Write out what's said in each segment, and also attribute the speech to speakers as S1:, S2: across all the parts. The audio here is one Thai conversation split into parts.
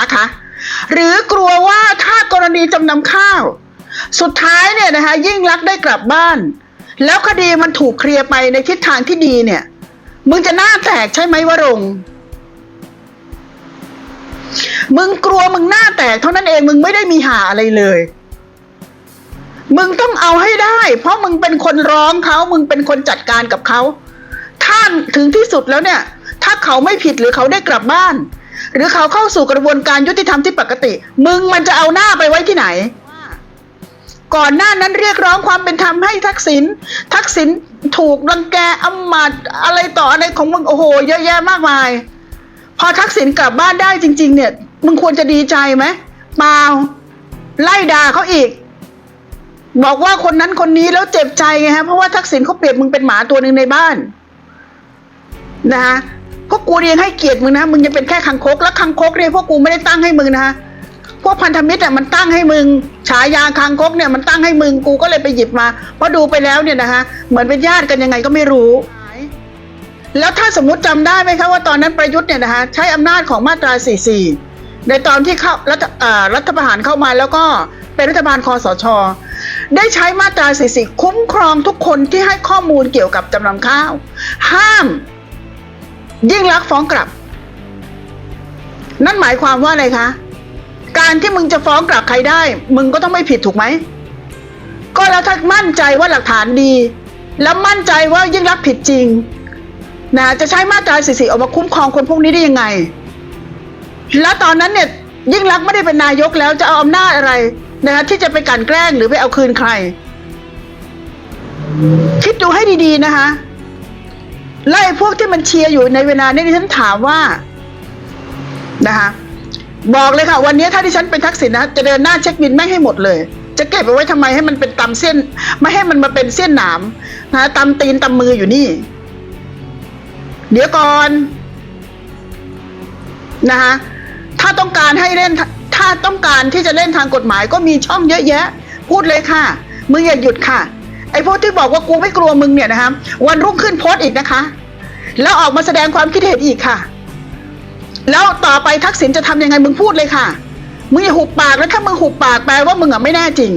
S1: นะคะ หรือกลัวว่าถ้ากรณีจำนำข้าว สุดท้ายเนี่ยนะคะยิ่งรักได้กลับบ้าน แล้วคดีมันถูกเคลียร์ไปในทิศทางที่ดีเนี่ย มึงจะหน้าแตกใช่ไหมวรงมึงกลัวมึงหน้าแตกเท่านั้นเองมึงไม่ได้มีหาอะไรเลย มึงต้องเอาให้ได้ เพราะมึงเป็นคนร้องเขามึงเป็นคนจัดการกับเขาถ้านถึงที่สุดแล้วเนี่ย ถ้าเขาไม่ผิดหรือเขาได้กลับบ้าน หรือเขาเข้าสู่กระบวนการยุติธรรมที่ปกติ มึงมันจะเอาหน้าไปไว้ที่ไหน ก่อนหน้านั้นเรียกร้องความเป็นธรรมให้ทักษิณทักษิณถูกรังแกอำมาตอะไรต่ออะไรของมึงโอ้โห เยอะแยะมากมาย พอทักษิณกลับบ้านได้จริง ๆ เนี่ย มึงควรจะดีใจไหมเปล่าไล่ด่าเขาอีก บอกว่าคนนั้นคนนี้แล้วเจ็บใจไงฮะเพราะว่าทักษิณเขาเปรียบมึงเป็นหมาตัวหนึ่งในบ้าน นะคะ กกูเรียงให้เกียรติมึงนะ มึงจะเป็นแค่คังคก แล้วคังคกเนี่ยพวกกูไม่ได้ตั้งให้มึงนะ พวกพันธมิตรอะมันตั้งให้มึง ฉายาคังคกเนี่ยมันตั้งให้มึง กูก็เลยไปหยิบมา เพราะดูไปแล้วเนี่ยนะคะเหมือนเป็นญาติกันยังไงก็ไม่รู้ แล้วถ้าสมมติจำได้ไหมคะว่าตอนนั้นประยุทธ์เนี่ยนะคะใช้อำนาจของมาตรา 44 ในตอนที่เข้ารัฐอ่ารัฐประหารเข้ามาแล้วก็เป็นรัฐบาลคอสช ได้ใช้มาตรา 44 คุ้มครองทุกคนที่ให้ข้อมูลเกี่ยวกับจำนำข้าว ห้าม ยิ่งรักฟ้องกลับ นั่นหมายความว่าอะไรคะ การที่มึงจะฟ้องกลับใครได้ มึงก็ต้องไม่ผิดถูกไหม ก็แล้วถ้ามั่นใจว่าหลักฐานดี แล้วมั่นใจว่ายิ่งรักผิดจริงนะจะใช้มาตรา44ออกมาคุ้มครองคนพวกนี้ได้ยังไง แล้วตอนนั้นเนี่ยยิ่งรักไม่ได้เป็นนายกแล้วจะเอาอำนาจอะไรนะคะที่จะไปกันแกล้งหรือไปเอาคืนใคร คิดดูให้ดีๆนะคะ ไล่พวกที่มันเชียร์อยู่ในเวลานี้ดิฉันถามว่านะคะบอกเลยค่ะ วันนี้ถ้าดิฉันเป็นทักษิณนะจะเดินหน้าเช็คบินไม่งให้หมดเลย จะเก็บเอาไว้ทำไมให้มันเป็นตำเส้น ไม่ให้มันมาเป็นเส้นหนามนะตำตีนตำมืออยู่นี่ เดี๋ยวก่อนนะคะถ้าต้องการให้เล่นถ้าต้องการที่จะเล่นทางกฎหมายก็มีช่องเยอะแยะ พูดเลยค่ะมึงอย่าหยุดค่ะ ไอ้พวกที่บอกว่ากูไม่กลัวมึงเนี่ยนะคะวันรุ่งขึ้นโพสต์อีกนะคะ แล้วออกมาแสดงความคิดเห็นอีกค่ะ แล้วต่อไปทักษิณจะทำยังไงมึงพูดเลยค่ะ มึงอย่าหุบปากแล้วถ้ามึงหุบปากแปลว่ามึงอะไม่แน่จริง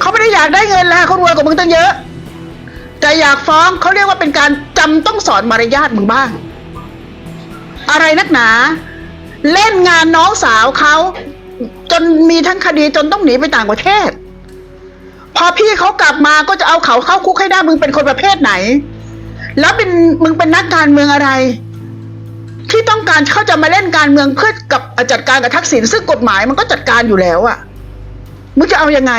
S1: เขาไม่ได้อยากได้เงินแล้วเขารวยกว่ามึงตั้งเยอะแต่อยากฟ้องเขาเรียกว่าเป็นการจำต้องสอนมารยาทมึงบ้าง อะไรนักหนา เล่นงานน้องสาวเขา จนมีทั้งคดีจนต้องหนีไปต่างประเทศ พอพี่เขากลับมาก็จะเอาเขาเข้าคุกให้ได้มึงเป็นคนประเภทไหน แล้วเป็นมึงเป็นนักการเมืองอะไร ที่ต้องการเขาจะมาเล่นการเมืองเพื่อกับจัดการกับทักษิณซึ่งกฎหมายมันก็จัดการอยู่แล้วอะมึงจะเอายังไง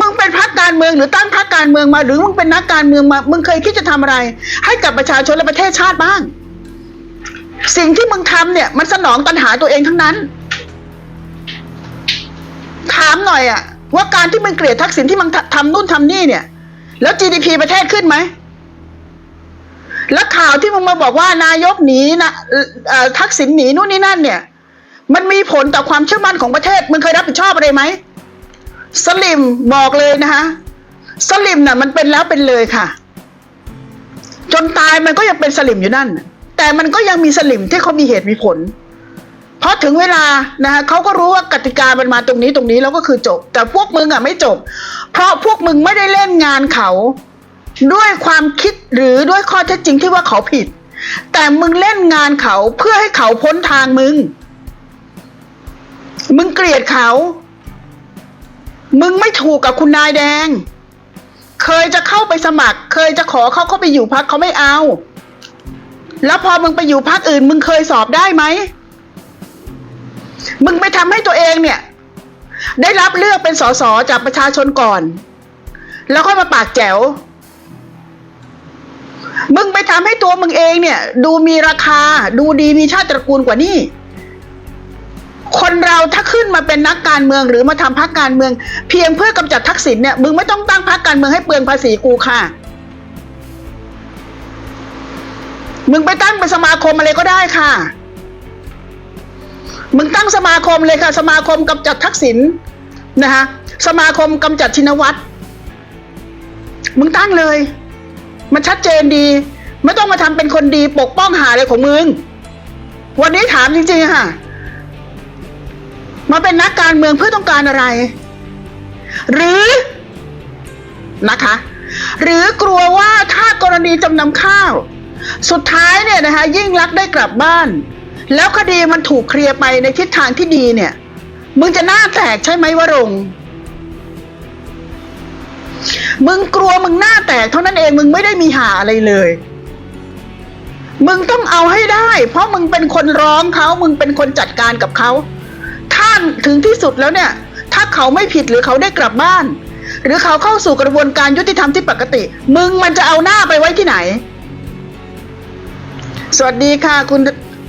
S1: มึงเป็นพรรคการเมืองหรือตั้งพรรคการเมืองมาหรือมึงเป็นนักการเมืองมา มึงเคยคิดจะทำอะไร ให้กับประชาชนและประเทศชาติบ้าง สิ่งที่มึงทำเนี่ย มันสนองตัณหาตัวเองทั้งนั้น ถามหน่อยอะว่าการที่มึงเกลียดทักษิณที่มึงทำนู่นทำนี่เนี่ย แล้ว GDP ประเทศขึ้นไหมแล้วข่าวที่มึงมาบอกว่านายกหนีนะทักษิณหนีนู่นนี่นั่นเนี่ย มันมีผลต่อความเชื่อมั่นของประเทศมึงเคยรับผิดชอบอะไรไหมสลิมบอกเลยนะคะสลิมน่ะ มันเป็นแล้วเป็นเลยค่ะ จนตายมันก็ยังเป็นสลิมอยู่นั่น แต่มันก็ยังมีสลิมที่เขามีเหตุมีผล เพราะถึงเวลานะคะเขาก็รู้ว่ากติกามันมาตรงนี้ตรงนี้แล้วก็คือจบ แต่พวกมึงอะไม่จบ เพราะพวกมึงไม่ได้เล่นงานเขา ด้วยความคิดหรือด้วยข้อเท็จจริงที่ว่าเขาผิด แต่มึงเล่นงานเขาเพื่อให้เขาพ้นทางมึง มึงเกลียดเขา มึงไม่ถูกกับคุณนายแดง เคยจะเข้าไปสมัคร เคยจะขอเขาเข้าไปอยู่พักเขาไม่เอา แล้วพอมึงไปอยู่พักอื่น มึงเคยสอบได้ไหม มึงไปทำให้ตัวเองเนี่ย ได้รับเลือกเป็นสสจากประชาชนก่อน แล้วค่อยมาปากแจ๋ว มึงไปทำให้ตัวมึงเองเนี่ย ดูมีราคา ดูดีมีชาติตระกูลกว่านี่คนเราถ้าขึ้นมาเป็นนักการเมืองหรือมาทำพรรคการเมือง เพียงเพื่อกำจัดทักษิณเนี่ยมึงไม่ต้องตั้งพรรคการเมืองให้เปลืองภาษีกูค่ะ มึงไปตั้งเป็นสมาคมอะไรก็ได้ค่ะ มึงตั้งสมาคมเลยค่ะ สมาคมกำจัดทักษิณนะคะสมาคมกำจัดชินวัตรมึงตั้งเลย มันชัดเจนดี ไม่ต้องมาทำเป็นคนดีปกป้องหาอะไรของมึง วันนี้ถามจริงๆค่ะ มาเป็นนักการเมืองเพื่อต้องการอะไร หรือนะคะ หรือกลัวว่าถ้ากรณีจำนำข้าว สุดท้ายเนี่ยนะคะยิ่งรักได้กลับบ้าน แล้วคดีมันถูกเคลียร์ไปในทิศทางที่ดีเนี่ย มึงจะหน้าแตกใช่ไหมวรงมึงกลัวมึงหน้าแตกเท่านั้นเองมึงไม่ได้มีหาอะไรเลย มึงต้องเอาให้ได้ เพราะมึงเป็นคนร้องเขามึงเป็นคนจัดการกับเขาถ้านถึงที่สุดแล้วเนี่ย ถ้าเขาไม่ผิดหรือเขาได้กลับบ้าน หรือเขาเข้าสู่กระบวนการยุติธรรมที่ปกติ มึงมันจะเอาหน้าไปไว้ที่ไหน สวัสดีค่ะ คุณ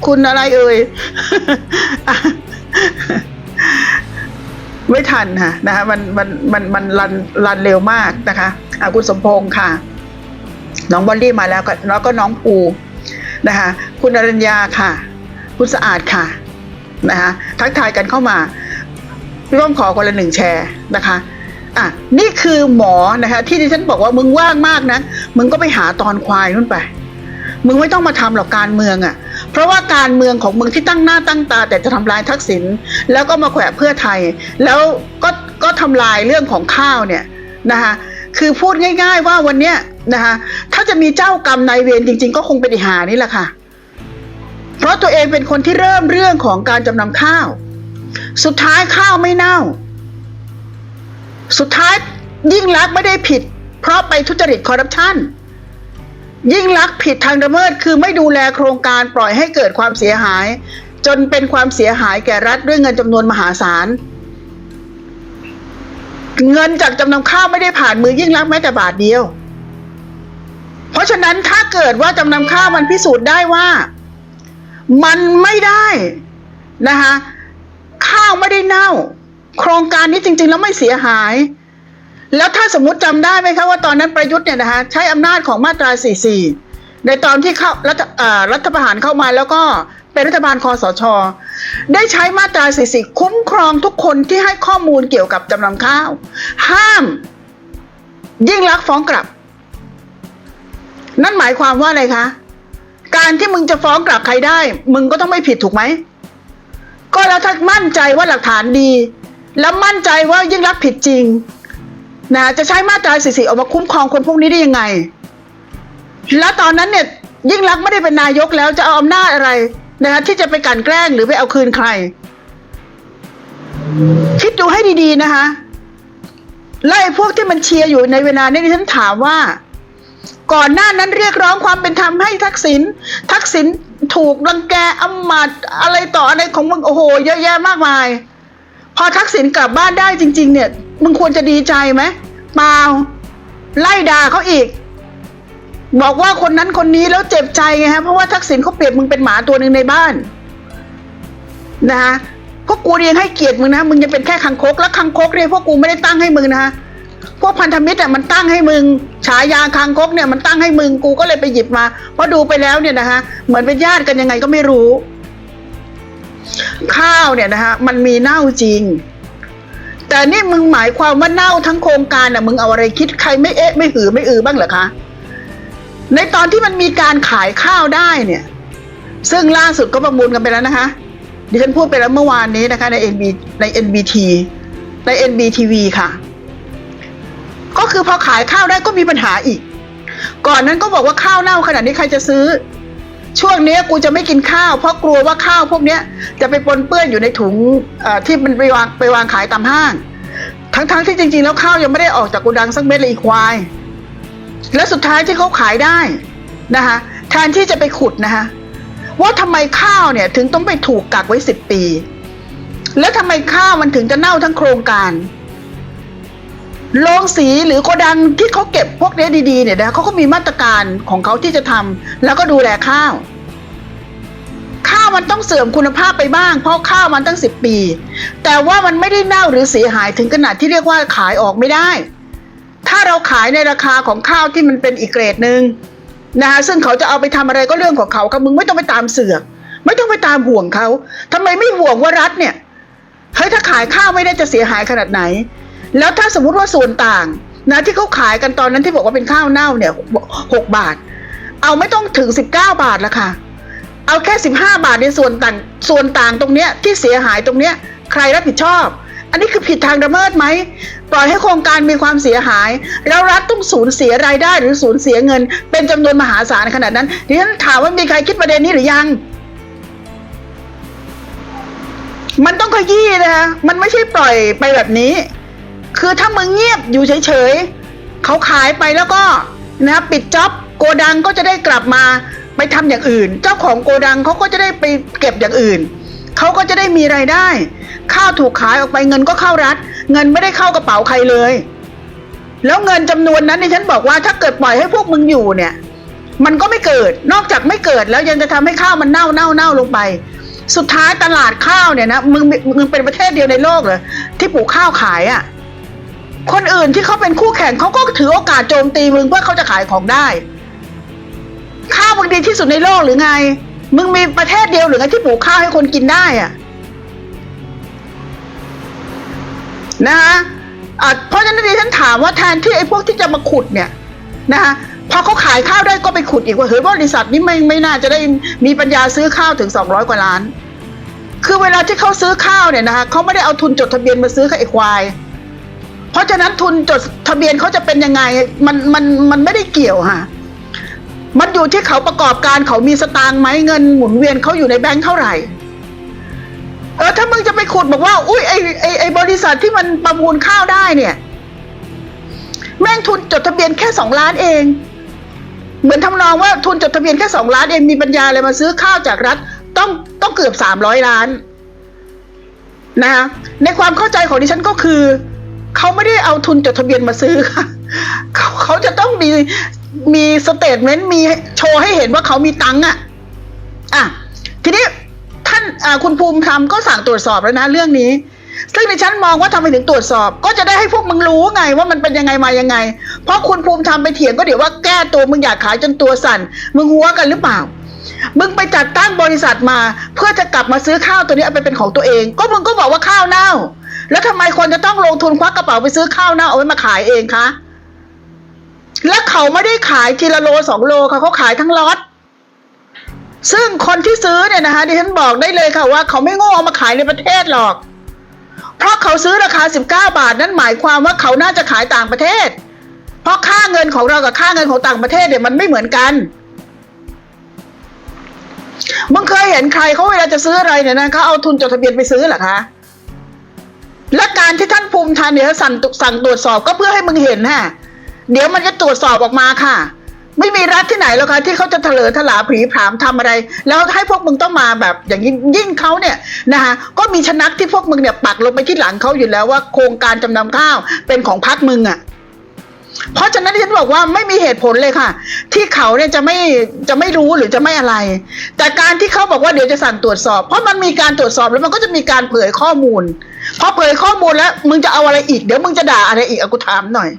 S1: คุณอะไรเอ่ย ไม่ทันค่ะนะคะมันมันมันมันรันรันเร็วมากนะคะอะคุณสมพงษ์ค่ะ น้องบอลลี่มาแล้วก็แล้วก็น้องปูนะคะ คุณอรัญญาค่ะ คุณสะอาดค่ะนะคะทักทายกันเข้ามาพี่ร่วมขอคนละหนึ่งแชร์นะคะ อะ นี่คือหมอนะคะ ที่ดิฉันบอกว่ามึงว่างมากนะ มึงก็ไปหาตอนควายนู่นไป มึงไม่ต้องมาทำหรอกการเมืองอะ่ะ เพราะว่าการเมืองของมึงที่ตั้งหน้าตั้งตา แต่จะทำลายทักษิณแล้วก็มาแขวะเพื่อไทย แล้วก็ก็ทำลายเรื่องของข้าวเนี่ยนะคะคือพูดง่าย ๆ ว่าวันเนี้ยนะคะถ้าจะมีเจ้ากรรมนายเวรจริง ๆ ก็คงเป็นหานี่แหละค่ะ เพราะตัวเองเป็นคนที่เริ่มเรื่องของการจำนำข้าว สุดท้ายข้าวไม่เน่า สุดท้ายยิ่งรักไม่ได้ผิด เพราะไปทุจริตคอร์รัปชัน ยิ่งลักษณ์ผิดทางละเมิดคือไม่ดูแลโครงการปล่อยให้เกิดความเสียหาย จนเป็นความเสียหายแก่รัฐด้วยเงินจำนวนมหาศาลเงินจากจำนำข้าวไม่ได้ผ่านมือยิ่งลักษณ์แม้แต่บาทเดียว เพราะฉะนั้นถ้าเกิดว่าจำนำข้าวมันพิสูจน์ได้ว่า มันไม่ได้นะคะข้าวไม่ได้เน่า โครงการนี้จริง ๆ แล้วไม่เสียหาย แล้วถ้าสมมติจำได้ไหมคะว่าตอนนั้นประยุทธ์เนี่ยนะคะใช้อำนาจของมาตรา 44 ในตอนที่เข้ารัฐรัฐประหารเข้ามาแล้วก็เป็นรัฐบาลคอสช ได้ใช้มาตรา 44 คุ้มครองทุกคนที่ให้ข้อมูลเกี่ยวกับจำนำข้าว ห้าม ยิ่งรักษณ์ฟ้องกลับ นั่นหมายความว่าอะไรคะ การที่มึงจะฟ้องกลับใครได้ มึงก็ต้องไม่ผิดถูกไหม ก็แล้วถ้ามั่นใจว่าหลักฐานดี แล้วมั่นใจว่ายิ่งรักษณ์ผิดจริง นะจะใช้มาตรา44ออกมาคุ้มครองคนพวกนี้ได้ยังไง แล้วตอนนั้นเนี่ย ยิ่งรักไม่ได้เป็นนายกแล้วจะเอาอำนาจอะไรนะคะที่จะไปกันแกล้งหรือไปเอาคืนใคร คิดดูให้ดีๆนะคะไล่พวกที่มันเชียร์อยู่ในเวลานี้ดิฉันถามว่า ก่อนหน้านั้นเรียกร้องความเป็นธรรมให้ทักษิณทักษิณถูกรังแกอำมาตอะไรต่ออะไรของมึงโอ้โห เยอะแยะมากมาย พอทักษิณกลับบ้านได้จริง ๆ เนี่ย มึงควรจะดีใจไหมเปล่าไล่ด่าเขาอีก บอกว่าคนนั้นคนนี้แล้วเจ็บใจไงฮะเพราะว่าทักษิณเขาเปรียบมึงเป็นหมาตัวหนึ่งในบ้าน นะคะพวกกูเรียนให้เกียรติมึงนะมึงจะเป็นแค่คังคกแล้วคังคกเนี่ยพวกกูไม่ได้ตั้งให้มึงนะพวกพันธมิตรอะมันตั้งให้มึงฉายาคังคกเนี่ยมันตั้งให้มึงกูก็เลยไปหยิบมาเพราะดูไปแล้วเนี่ยนะคะเหมือนเป็นญาติกันยังไงก็ไม่รู้ ข้าวเนี่ยนะคะมันมีเน่าจริง แต่นี่มึงหมายความว่าเน่าทั้งโครงการอะ มึงเอาอะไรคิดใครไม่เอ๊ะไม่หือไม่อือบ้างเหรอคะ ในตอนที่มันมีการขายข้าวได้เนี่ย ซึ่งล่าสุดก็ประมูลกันไปแล้วนะคะ ดิฉันพูดไปแล้วเมื่อวานนี้นะคะ ใน NB ใน NBT ใน NBTV ค่ะ ก็คือพอขายข้าวได้ก็มีปัญหาอีก ก่อนนั้นก็บอกว่าข้าวเน่าขนาดนี้ใครจะซื้อ ช่วงนี้กูจะไม่กินข้าว เพราะกลัวว่าข้าวพวกเนี้ยจะไปปนเปื้อนอยู่ในถุงที่มันไปวางไปวางขายตามห้าง ทั้งๆที่จริง ๆ แล้วข้าวยังไม่ได้ออกจากโกดังสักเม็ดเลยอีควาย และสุดท้ายที่เขาขายได้นะคะแทนที่จะไปขุดนะคะว่าทำไมข้าวเนี่ยถึงต้องไปถูกกักไว้สิบปี แล้วทำไมข้าวมันถึงจะเน่าทั้งโครงการ โรงสีหรือโกดังที่เขาเก็บพวกนี้ดีๆเนี่ยนะเขาก็มีมาตรการของเขาที่จะทำแล้วก็ดูแลข้าว ข้าวมันต้องเสื่อมคุณภาพไปบ้าง เพราะข้าวมันตั้งสิบปี แต่ว่ามันไม่ได้เน่าหรือเสียหายถึงขนาดที่เรียกว่าขายออกไม่ได้ ถ้าเราขายในราคาของข้าวที่มันเป็นอีกเกรดหนึ่งนะคะซึ่งเขาจะเอาไปทำอะไรก็เรื่องของเขาค่ะมึงไม่ต้องไปตามเสือก ไม่ต้องไปตามห่วงเขาทำไมไม่ห่วงว่ารัฐเนี่ยเฮ้ยถ้าขายข้าวไม่ได้จะเสียหายขนาดไหน แล้วถ้าสมมติว่าส่วนต่างนะที่เขาขายกันตอนนั้นที่บอกว่าเป็นข้าวเน่าเนี่ยหกบาท เอาไม่ต้องถึงสิบเก้าบาทละค่ะ เอาแค่สิบห้าบาทในส่วนต่างส่วนต่างตรงเนี้ยที่เสียหายตรงเนี้ยใครรับผิดชอบ อันนี้คือผิดทางละเมิดไหมปล่อยให้โครงการมีความเสียหาย แล้วรัฐต้องสูญเสียรายได้หรือสูญเสียเงิน เป็นจำนวนมหาศาลขนาดนั้นดิฉันถามว่ามีใครคิดประเด็นนี้หรือยังมันต้องขยี้นะคะ มันไม่ใช่ปล่อยไปแบบนี้ คือถ้ามึงเงียบอยู่เฉยๆเขาขายไปแล้วก็นะปิดจ็อบโกดังก็จะได้กลับมาไปทำอย่างอื่น เจ้าของโกดังเขาก็จะได้ไปเก็บอย่างอื่นเขาก็จะได้มีไรายได้ ข้าวถูกขายออกไปเงินก็เข้ารัฐ เงินไม่ได้เข้ากระเป๋าใครเลย แล้วเงินจำนวนนั้นนี่ฉันบอกว่าถ้าเกิดปล่อยให้พวกมึงอยู่เนี่ย มันก็ไม่เกิดนอกจากไม่เกิดแล้วยังจะทำให้ข้าวมันเน่าเน่าเน่าลงไป สุดท้ายตลาดข้าวเนี่ยนะมึงมึงเป็นประเทศเดียวในโลกเลยที่ปลูกข้าวขายอะ่ะ คนอื่นที่เขาเป็นคู่แข่งเขาก็ถือโอกาสโจมตีมึงเพื่อเขาจะขายของได้ ข้าวมึงดีที่สุดในโลกหรือไง มึงมีประเทศเดียวหรือไงที่ปลูกข้าวให้คนกินได้อะนะคะเพราะฉะนั้นดิฉันถามว่าแทนที่ไอ้พวกที่จะมาขุดเนี่ยนะคะพอเขาขายข้าวได้ก็ไปขุดอีกว่าเฮ้ยบริษัทนี้ไม่ไม่น่าจะได้มีปัญญาซื้อข้าวถึงสองร้อยกว่าล้าน คือเวลาที่เขาซื้อข้าวเนี่ยนะคะเขาไม่ได้เอาทุนจดทะเบียนมาซื้อกับไอ้ควาย ราะฉะนั้นทุนจดทะเบียนเขาจะเป็นยังไง มันมันมันไม่ได้เกี่ยวค่ะ มันอยู่ที่เขาประกอบการเขามีสตางค์ไหมเงินหมุนเวียนเขาอยู่ในแบงค์เท่าไหร่ เออถ้ามึงจะไปขุดบอกว่า อุ้ยไอไอไอบริษัทที่มันประมูลข้าวได้เนี่ย แม่งทุนจดทะเบียนแค่สองล้านเอง เหมือนทำนองว่าทุนจดทะเบียนแค่สองล้านเองมีปัญญาอะไรมาซื้อข้าวจากรัฐ ต้องต้องเกือบสามร้อยล้าน นะคะในความเข้าใจของดิฉันก็คือ เขาไม่ได้เอาทุนจดทะเบียนมาซื้อค่ะเขาเขาจะต้องมีมีสเตทเมนต์มีโชว์ให้เห็นว่าเขามีตังค์อะอะทีนี้ท่านคุณภูมิธรรมก็สั่งตรวจสอบแล้วนะเรื่องนี้ ซึ่งดิฉันมองว่าทำไมถึงตรวจสอบ ก็จะได้ให้พวกมึงรู้ไงว่ามันเป็นยังไงมายังไง เพราะคุณภูมิธรรมไปเถียงก็เดี๋ยวว่าแก้ตัวมึงอยากขายจนตัวสั่น มึงหัวกันหรือเปล่า มึงไปจัดตั้งบริษัทมา เพื่อจะกลับมาซื้อข้าวตัวนี้เอาไปเป็นของตัวเอง ก็มึงก็บอกว่าข้าวเน่า แล้วทำไมคนจะต้องลงทุนควักกระเป๋าไปซื้อข้าวเน่าเอาไว้มาขายเองคะ และเขาไม่ได้ขายทีละโลสองโลค่ะเขาขายทั้งล็อตซึ่งคนที่ซื้อเนี่ยนะคะดิฉันบอกได้เลยค่ะว่า เขาไม่โง่เอามาขายในประเทศหรอก เพราะเขาซื้อราคา 19 บาท นั่นหมายความว่าเขาน่าจะขายต่างประเทศ เพราะค่าเงินของเรากับค่าเงินของต่างประเทศเนี่ยมันไม่เหมือนกันมึงเคยเห็นใครเขาเวลาจะซื้ออะไรเนี่ยนะเขาเอาทุนจดทะเบียนไปซื้อหรอคะ และการที่ท่านภูมิธรรมเนี่ยสั่งสั่งตรวจสอบก็เพื่อให้มึงเห็นฮะเดี๋ยวมันจะตรวจสอบออกมาค่ะ ไม่มีรัฐที่ไหนหรอกค่ะที่เขาจะเถลิงถลาผีผามทำอะไร แล้วให้พวกมึงต้องมาแบบอย่างยิ่งยิ่งเขาเนี่ยนะคะก็มีชนักที่พวกมึงเนี่ยปักลงไปที่หลังเขาอยู่แล้วว่าโครงการจำนำข้าวเป็นของพรรคมึงอะ่ะ เพราะฉะนั้นที่ฉันบอกว่าไม่มีเหตุผลเลยค่ะ ที่เขาเนี่ยจะไม่จะไม่รู้หรือจะไม่อะไร แต่การที่เขาบอกว่าเดี๋ยวจะสั่งตรวจสอบ เพราะมันมีการตรวจสอบแล้วมันก็จะมีการเผยข้อมูลพอเผยข้อมูลแล้ว มึงจะเอาอะไรอีกเดี๋ยวมึงจะด่าอะไรอีกอากูถามหน่อย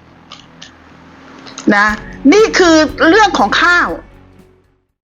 S1: นะ นี่คือเรื่องของข้าว